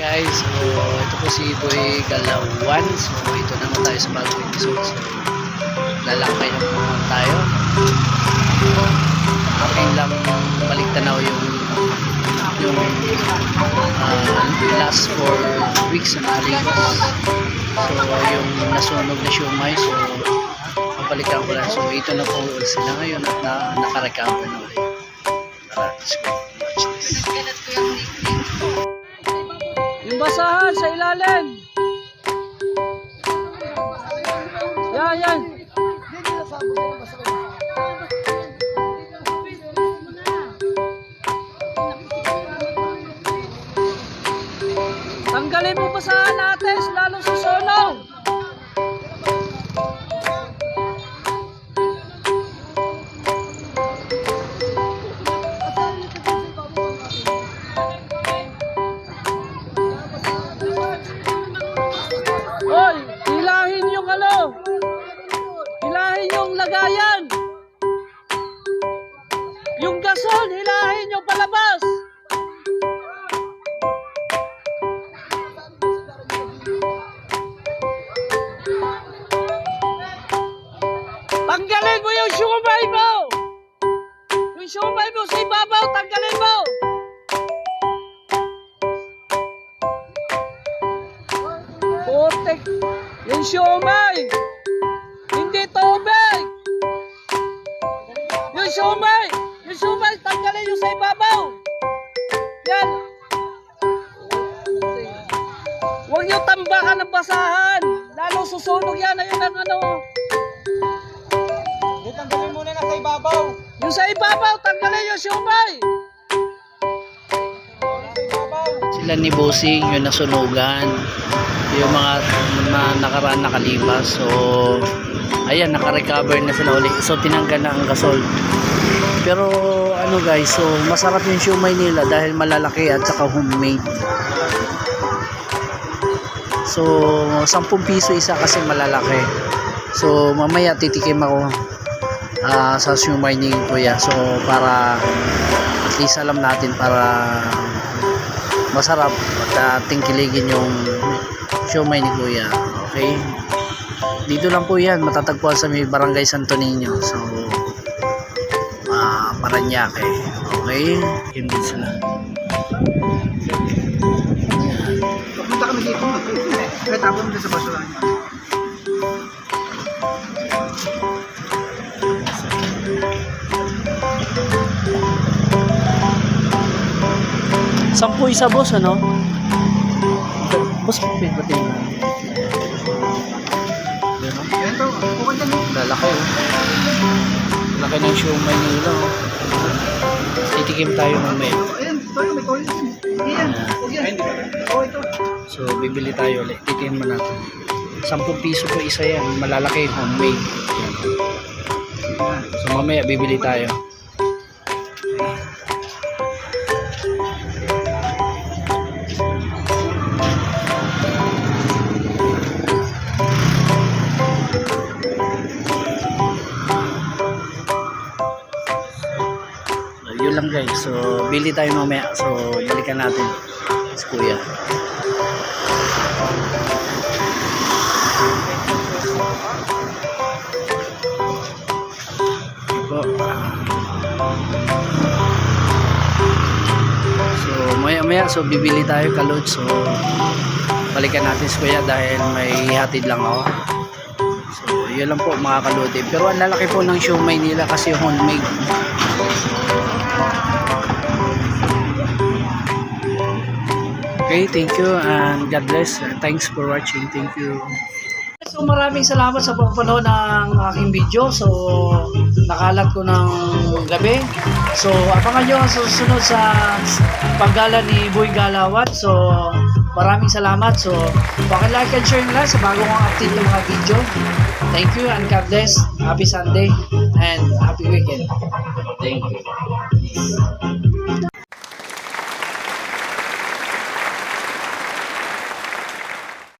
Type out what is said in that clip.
Guys, so ito po si Boy Galawan. So ito naman tayo sa bagong episode. So lalakay na tayo. Aking lang balik tanaw yung yung uh, last four weeks na nakalipas. So yung nasunog na siumay. So babalikan ko lang. So ito na po sila ngayon at na, nakarecover na ulit. Tara, let's go. Watch this. Yung basahan sa ilalim. Yan, yan. Tanggalin mo basahan natin, lalo sa sonaw. Hoy, hilahin yung ano. Hilahin yung lagayan. Yung shumay mo sa ibabaw, tanggalin mo. Putik. Yung siomay. Hindi tubig. Yung siomay. Yung siomay, tanggalin yung sa ibabaw. Yan. Huwag niyo tambakan ng basahan. Lalo susunog yan. Ayun ang ano. Tanggalin muna na sa ibabaw. Yung sa ibabaw, tanggalin yung ibabaw. Sila ni Bossing, yung nasunugan. Yung mga na nakaraan nakalipas. So, ayan, nakarecover na sila ulit. So, tinanggal na ang gasol. Pero, ano guys, so, masarap yung siomay nila dahil malalaki at saka homemade. So, 10 piso isa kasi malalaki. So, mamaya titikim ako ah, sa siomay ni Kuya. So, para at least alam natin para masarap at uh, tingkiligin yung siomay ni Kuya. Okay? Dito lang po yan, matatagpuan sa may Barangay Santo Niño. So, ah Paranaque. Okay? Yun din sila. Papunta kami dito. Kaya tapon mo sa basurahan niya. Sampu isa boss, ano? Boss, pwede ba tingnan? Oh. Ito, na mo. Lalaki oh. Laki ng siomay nila oh. Titikim tayo mamaya. Ayan, toyo, may toyo. Hindi yan. Huwag yan. Oo, ito. So, bibili tayo ulit. Titikim mo natin. 10 piso po isa yan. Malalaki, homemade. So, mamaya bibili tayo. Yun lang guys. So, bili tayo mamaya. So, balikan natin. Si Kuya. po. So, maya maya, so bibili tayo kalot. So, balikan natin si Kuya dahil may hatid lang ako. So, yun lang po mga kalute. Pero ang lalaki po ng siomay nila kasi homemade. Okay, thank you and God bless. Thanks for watching. Thank you. So maraming salamat sa pagpanood ng aking video. So nakalat ko ng gabi. So abangan nyo ang susunod sa paggala ni Boy Galawat. So maraming salamat. So like and share nila sa bagong update ng mga video. Thank you and God bless. Happy Sunday and happy weekend.